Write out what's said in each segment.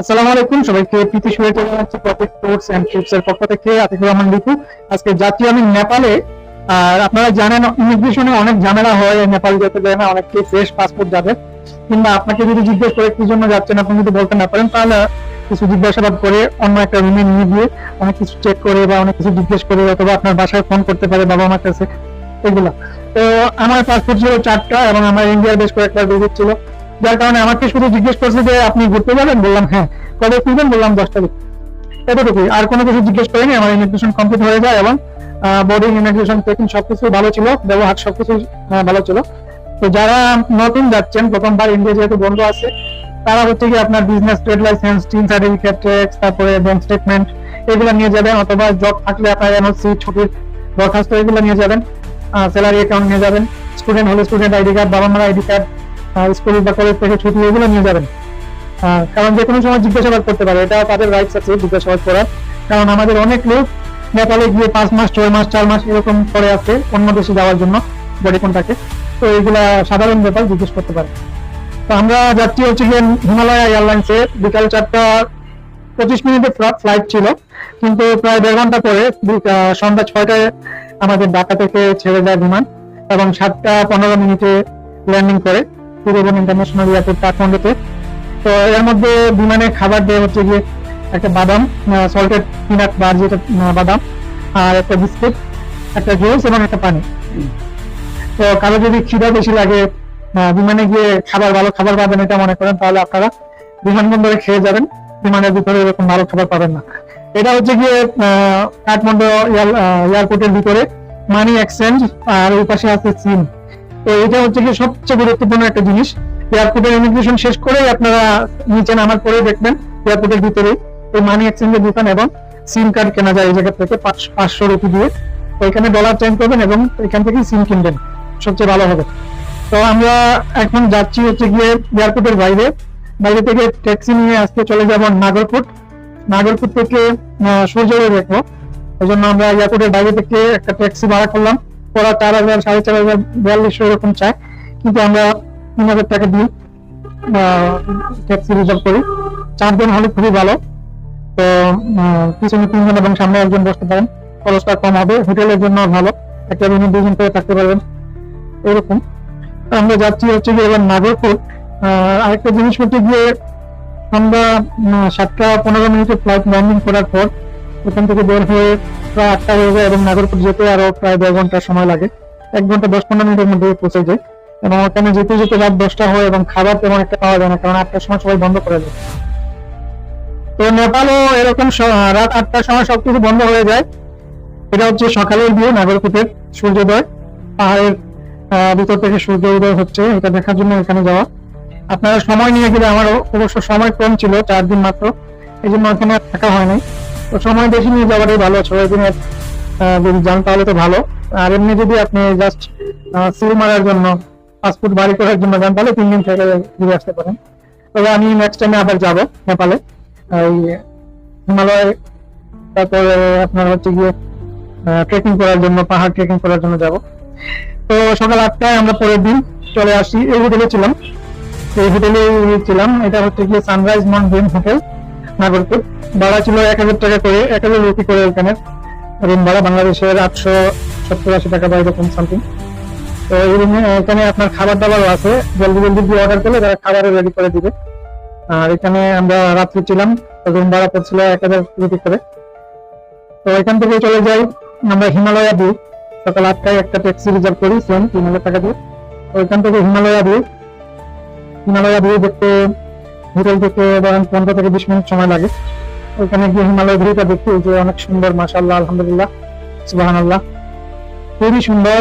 আসসালামু আলাইকুম, সবাইকে প্রীতি শুভেচ্ছা জানাচ্ছি প্রফিট এন্ড ট্রিপস এর পক্ষ থেকে রহমান লিপু। আজকে যাচ্ছি আমি নেপালে, আর আপনারা জানেন, ইমিগ্রেশনে অনেক ঝামেলা হয়, নেপাল যেতে দেয় না, অনেককে ফ্রেশ পাসপোর্ট যাবে। কিংবা আপনাকে যদি জিজ্ঞেস করে কি জন্য যাচ্ছেন, আপনি যদি বলতে না পারেন, তাহলে কিছু জিজ্ঞাসাবাদ করে অন্য একটা রুমে নিয়ে গিয়ে অনেক কিছু চেক করে বা অনেক কিছু জিজ্ঞেস করে অথবা আপনার বাসায় ফোন করতে পারে বাবা মার কাছে। এগুলো। তো আমার পাসপোর্ট ছিল চারটা এবং আমার ইন্ডিয়ার বেশ কয়েকবার ভিজিট ছিল। যার কারণে আমাকে শুধু জিজ্ঞেস করছে যে আপনি ঘুরতে যাবেন? বললাম হ্যাঁ। কবে ফিরবেন বললাম, দশ তারিখ। এতটুকুই। আর কোনো কিছু জিজ্ঞেস করিনি। আমার ইমিগ্রেশন কমপ্লিট হয়ে যায় এবং বোর্ডিং ইমিগ্রেশন চেকিং সবকিছু ভালো ছিল। ব্যবহার সবকিছু ভালো ছিল। তো যারা নতুন যাচ্ছেন, প্রথমবার ইন্ডিয়া যেহেতু বন্ধ আছে, তারা হচ্ছে কি আপনার business trade licence TIN certificate tax তারপরে ব্যাংক স্টেটমেন্ট এগুলো নিয়ে যাবেন। অথবা জব থাকলে আপনার এনওসি ছুটির দরখাস্ত এগুলো নিয়ে যাবেন। স্যালারি অ্যাকাউন্ট নিয়ে যাবেন। স্টুডেন্ট হলে স্টুডেন্ট আইডি কার্ড বাবা মার আইডি কার্ড স্কুল বা কলেজ থেকে ছুটি এগুলো নিয়ে যাবেন। কারণ যে কোনো সময় জিজ্ঞাসাবাদ করতে পারে, এটা তাদের রাইটস আছে জিজ্ঞাসাবাদ করার। কারণ আমাদের অনেক লোক নেপালে গিয়ে পাঁচ মাস, ছয় মাস, চার মাস এরকম করে আছে অন্য দেশে যাওয়ার জন্য বডি কন্টাক্টে তো এগুলা সাধারণ ব্যাপার জিজ্ঞেস করতে পারে। তো আমরা যাচ্ছি হচ্ছে গিয়ে হিমালয় এয়ারলাইন্সে বিকাল চারটা পঁচিশ মিনিটের ফ্লাইট ছিল। কিন্তু প্রায় দেড় ঘণ্টা পরে সন্ধ্যা ছয়টায় আমাদের ঢাকা থেকে ছেড়ে যায় বিমান এবং সাতটা পনেরো মিনিটে ল্যান্ডিং করে। পূর্ববন ইন্টারন্যাশনাল এয়ারপোর্ট কাঠমান্ডুতে তো। এর মধ্যে বিমানে খাবার দেওয়া হচ্ছে গিয়ে একটা বাদাম সল্টেড পিনাট বার যেটা বাদাম, আর একটা বিস্কুট, একটা জুস এবং একটা পানি। তো কারও যদি খিদা বেশি লাগে বিমানে গিয়ে খাবার, ভালো খাবার পাবেন এটা মনে করেন, তাহলে আপনারা বিমানবন্দরে খেয়ে যাবেন। বিমানের ভিতরে এরকম ভালো খাবার পাবেন না। এটা হচ্ছে গিয়ে কাঠমান্ডু এয়ারপোর্টের ভিতরে, মানি এক্সচেঞ্জ, আর ওই পাশে আছে সিম তো এটা হচ্ছে গিয়ে সবচেয়ে গুরুত্বপূর্ণ একটা জিনিস। এয়ারপোর্টের ইমিগ্রেশন শেষ করেই আপনারা নিচে নামার পরে দেখবেন এয়ারপোর্টের ভিতরে এই মানি এক্সচেঞ্জের দোকান এবং সিম কার্ড কেনা যায় এই জায়গা থেকে পাঁচশো রুপি দিয়ে। তো এখানে ডলার চেঞ্জ করবেন এবং এখান থেকে সিম কিনবেন। সবচেয়ে ভালো হবে। তো আমরা এখন যাচ্ছি হচ্ছে গিয়ে এয়ারপোর্টের বাইরে। বাইরে থেকে ট্যাক্সি নিয়ে আসতে চলে যাব নাগরপুর নাগরপুর থেকে সূর্যোদয় দেখব। ওই জন্য আমরা এয়ারপোর্টের বাইরে থেকে একটা ট্যাক্সি ভাড়া করলাম। ওরা চার হাজার, সাড়ে চার হাজার বিয়াল্লিশশো এরকম চায়। কিন্তু আমরা তিন হাজার টাকা দিই ট্যাক্সি রিজার্ভ করি। চারজন হলে খুবই ভালো। তো পিছনে তিনজন এবং সামনে একজন বসতে পারেন। খরচটা কম হবে। হোটেলের জন্য ভালো। একটা রুমে দুজন করে থাকতে পারবেন। এরকম। আমরা যাচ্ছি হচ্ছে গিয়ে এবার নাগরপুর আরেকটা জিনিস হচ্ছে গিয়ে আমরা সাতটা পনেরো মিনিটে ফ্লাইট ল্যান্ডিং করার পর, ওখান থেকে বের হয়ে প্রায় আটটা হয়ে যায় এবং নাগরপুর যেতে আরও প্রায় দেড় ঘণ্টা সময় লাগে। এক ঘণ্টা দশ পনেরো মিনিটের মধ্যে পৌঁছে যায় এবং ওখানে যেতে যেতে রাত দশটা হয় এবং খাবার তেমন একটা পাওয়া যায় না, কারণ আটটার সময় সবাই বন্ধ করে দেয়। তো নেপালও এরকম রাত আটটার সময় সবকিছু বন্ধ হয়ে যায়। এটা হচ্ছে সকালের ভিউ নাগরকুটের সূর্যোদয়। পাহাড়ের ভিতর থেকে সূর্য উদয় হচ্ছে, এটা দেখার জন্য এখানে যাওয়া। আপনারা সময় নিয়ে গেলে আমারও অবশ্য সময় কম ছিল, চার দিন মাত্র। এই জন্য ওখানে থাকা হয় নাই। তো সময় বেশি নিয়ে যাওয়াটাই ভালো ছয় দিনের যদি যান তাহলে তো ভালো। আর এমনি যদি আপনি জাস্ট সিল মারার জন্য, পাসপোর্ট বাড়ি করার জন্য যান, তাহলে তিন দিন থেকে ঘুরে আসতে পারেন। তবে আমি নেক্সট টাইমে আবার যাব নেপালে। এই হিমালয়, তারপরে আপনার হচ্ছে গিয়ে ট্রেকিং করার জন্য, পাহাড় ট্রেকিং করার জন্য যাব। তো সকাল আটটায় আমরা পরের দিন চলে আসি। এই হোটেলে ছিলাম। এই হোটেলে ছিলাম। এটা হচ্ছে গিয়ে সানরাইজ মাউন্টেন হোটেল নাগরপুর ভাড়া ছিল এক হাজার টাকা করে, এক হাজার রুপি করে এখানে রুম ভাড়া বাংলাদেশের আটশো সত্তর, আশি টাকা বা এরকম সামথিং তো এই রুমে আপনার খাবার দাবারও আছে। জলদি জলদি দিয়ে অর্ডার করলে তারা খাবারও রেডি করে দিবে। আর এখানে আমরা রাত্রি ছিলাম রুম ভাড়া পড়ছিল এক হাজার রুপি করে। তো এখান থেকে চলে যাই, আমরা হিমালয়া দিই সকাল আটটায় একটা ট্যাক্সি রিজার্ভ করি, সেম, তিন হাজার টাকা দিয়ে। ওইখান থেকে হিমালয়া দিই হিমালয়া দিয়ে দেখতে হোটেল থেকে ধরেন পনেরো থেকে বিশ মিনিট সময় লাগে। ওইখানে গিয়ে হিমালয় ভিউটা দেখি যে অনেক সুন্দর মাসাল্লাহ আলহামদুলিল্লাহ সুবাহান আল্লাহ খুবই সুন্দর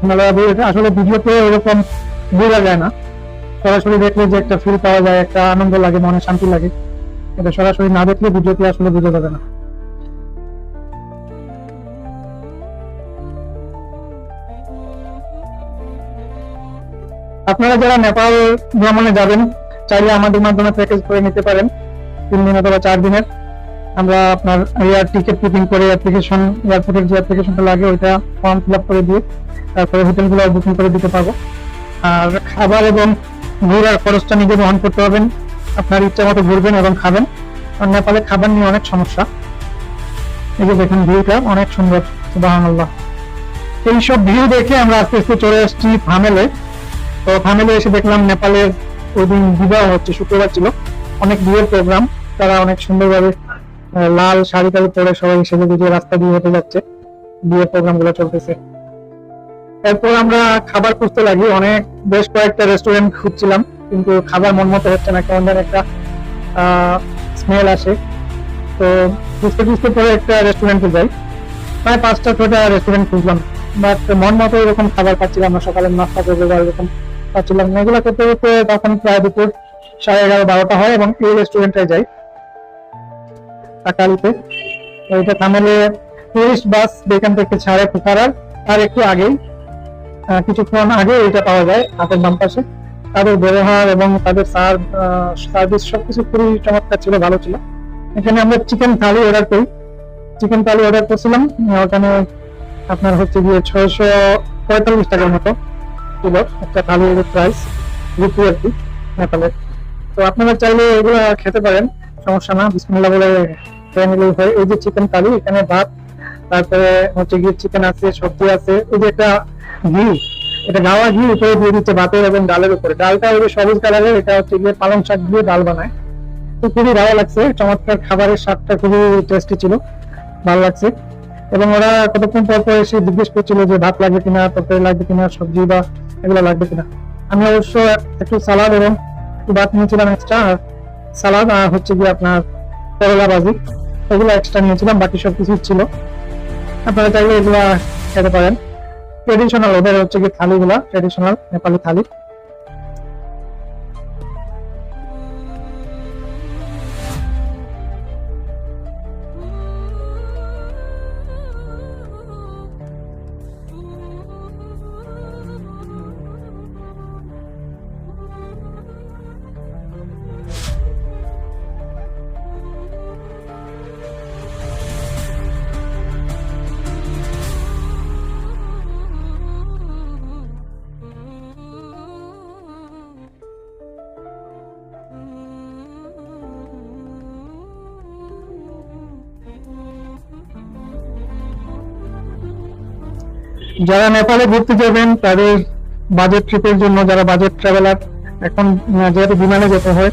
হিমালয়া ভিউ আসলে ভিডিওতে ওরকম বোঝা যায় না। সরাসরি দেখলে যে একটা ফিল পাওয়া যায়, একটা আনন্দ লাগে, মনে শান্তি লাগে। এটা সরাসরি না দেখলে ভিডিওতে আসলে বোঝা যাবে না। আপনারা যারা নেপাল ভ্রমণে যাবেন চাইলে আমাদের মাধ্যমে প্যাকেজ করে নিতে পারেন। তিন দিন অথবা চার দিনের। আমরা আপনার এয়ার টিকিট বুকিং করে অ্যাপ্লিকেশন এয়ারপোর্টের যে অ্যাপ্লিকেশনটা লাগে, ওইটা ফর্ম ফিল আপ করে দিয়ে তারপরে হোটেলগুলো বুকিং করে দিতে পারব। আর খাবার এবং ঘোরার খরচটা নিজে বহন করতে পারবেন। আপনার ইচ্ছা মতো ঘুরবেন এবং খাবেন। আর নেপালে খাবার নিয়ে অনেক সমস্যা। এই যে দেখেন ভিউটা অনেক সুন্দর, সুবহানাল্লাহ। এইসব ভিউ দেখে আমরা আস্তে আস্তে চলে আসছি ফামেলে। তো ফামেলে এসে দেখলাম নেপালের ওই দিন বিবাহ হচ্ছে, শুক্রবার ছিল। অনেক বিয়ের প্রোগ্রাম তারা অনেক সুন্দরভাবে লাল শাড়ি টাড়ি পরে সবাই সেজে গুজে রাস্তা দিয়ে হেঁটে যাচ্ছে। বিয়ের প্রোগ্রামগুলো চলতেছে। এরপর আমরা খাবার খুঁজতে লাগি। অনেক, বেশ কয়েকটা রেস্টুরেন্ট খুঁজছিলাম, কিন্তু খাবার মন মতো হচ্ছে না, কেমন একটা স্মেল আসে। তো খুঁজতে খুঁজতে পরে একটা রেস্টুরেন্টে যাই। প্রায় পাঁচটা ছটা রেস্টুরেন্ট খুঁজলাম। বাট মন মতো এরকম খাবার পাচ্ছিলাম না, সকালের নাস্তা করব বা এরকম। পাচ্ছিলাম না এগুলো করতে করতে তখন প্রায় দুপুর সাড়ে এগারো, বারোটা হয় এবং এই রেস্টুরেন্টে যাই। টাকালিতে এইটা থামেলে টুরিস্ট বাস যেখান থেকে ছাড়ে পুকারার আর একটু আগেই কিছুক্ষণ আগে এটা পাওয়া যায় হাতের বাম পাশে। তাদের ব্যবহার এবং তাদের সার্ভিস সবকিছু খুবই চমৎকার ছিল, ভালো ছিল। এখানে আমরা চিকেন থালি অর্ডার করি। চিকেন থালি অর্ডার করছিলাম। ওখানে আপনার হচ্ছে গিয়ে ছয়শো পঁয়তাল্লিশ টাকার মতো। একটা প্রাইস আর কি তো আপনারা চাইলে এগুলো খেতে পারেন, সমস্যা না বলে হয়। এই যে চিকেন এখানে ভাত, তারপরে হচ্ছে গিয়ে চিকেন আছে, সবজি আছে। এই যে একটা ঘি, এটা গাওয়া ঘি, উপরে দিয়ে দিচ্ছে ভাতের এবং ডালের উপরে। ডালটা ওই সবুজ কালারের এটা হচ্ছে গিয়ে পালং শাক দিয়ে ডাল বানায়। তো খুবই ভালো লাগছে, চমৎকার খাবারের স্বাদটা খুবই টেস্টি ছিল, ভালো লাগছে। এবং ওরা কতক্ষণ পর পর এসে জিজ্ঞেস করছিল যে ভাত লাগবে কিনা, তরকারি লাগবে কিনা, সবজি বা এগুলো লাগবে কিনা? আমি অবশ্য একটু সালাদ এবং একটু ভাত নিয়েছিলাম এক্সট্রা আর সালাদ আর হচ্ছে গিয়ে আপনার করলা বাজি এগুলো এক্সট্রা নিয়েছিলাম, বাকি সব কিছু ছিল। আপনারা চাইলে এগুলো খেতে পারেন। ট্রেডিশনাল ওদের হচ্ছে গিয়ে থালিগুলা ট্রেডিশনাল নেপালি থালি। যারা নেপালে ঘুরতে যাবেন, তাদের বাজেট ট্রিপের জন্য যারা বাজেট ট্রাভেলার এখন যেহেতু বিমানে যেতে হয়,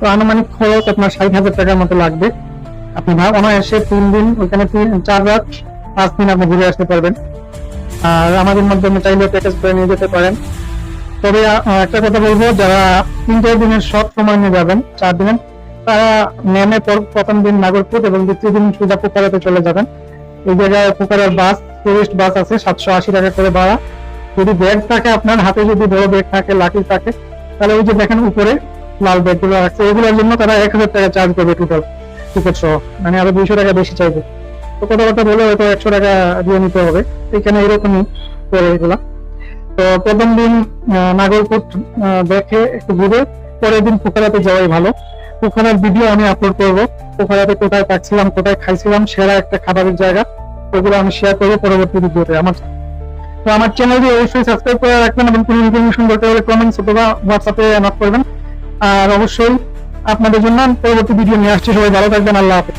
তো আনুমানিক খরচ আপনার ষাট হাজার টাকার মতো লাগবে। আপনি অনায়াসে তিন দিন, ওইখানে চার রাত, পাঁচ দিন আপনি ঘুরে আসতে পারবেন। আর আমাদের মাধ্যমে চাইলে প্যাকেজ করে নিয়ে যেতে পারেন। তবে একটা কথা বলব, যারা তিন চার দিনের শর্ট সময় নিয়ে যাবেন, চার দিনের, তারা নেমে পর- প্রথম দিন নাগরপুর এবং দ্বিতীয় দিন সোজা পোকারাতে চলে যাবেন। এই জায়গায় পোকারের বাস টুরিস্ট বাস আছে, সাতশো আশি টাকা করে ভাড়া। যদি ব্যাগ থাকে আপনার, হাতে যদি বড় ব্যাগ থাকে লাঠি থাকে, তাহলে ওই যে দেখেন উপরে লাল ব্যাগগুলো আছে, এগুলোর জন্য তারা এক হাজার টাকা চার্জ করবে টোটাল টিকিট সহ। মানে আরও দুইশো টাকা বেশি চাইবে। তো কথা কথা বলে হয়তো একশো টাকা দিয়ে নিতে হবে। এখানে এরকমই করে এগুলা। তো প্রথম দিন নাগরকোট দেখে একটু ঘুরে, পরের দিন পোখারাতে যাওয়াই ভালো। পোখারার ভিডিও আমি আপলোড করব। পোখারাতে কোথায় পাচ্ছিলাম, কোথায় খাইছিলাম, সেরা একটা খাবারের জায়গা। ওগুলো আমি শেয়ার করব পরবর্তী ভিডিওতে। আমার তো আমার চ্যানেলটি অবশ্যই সাবস্ক্রাইব করে রাখবেন এবং কোনো ইনফরমেশন বলতে হলে কমেন্টস অথবা হোয়াটসঅ্যাপে নক করবেন। আর অবশ্যই আপনাদের জন্য পরবর্তী ভিডিও নিয়ে আসছে। সবাই ভালো থাকবেন। আল্লাহ হাফেজ।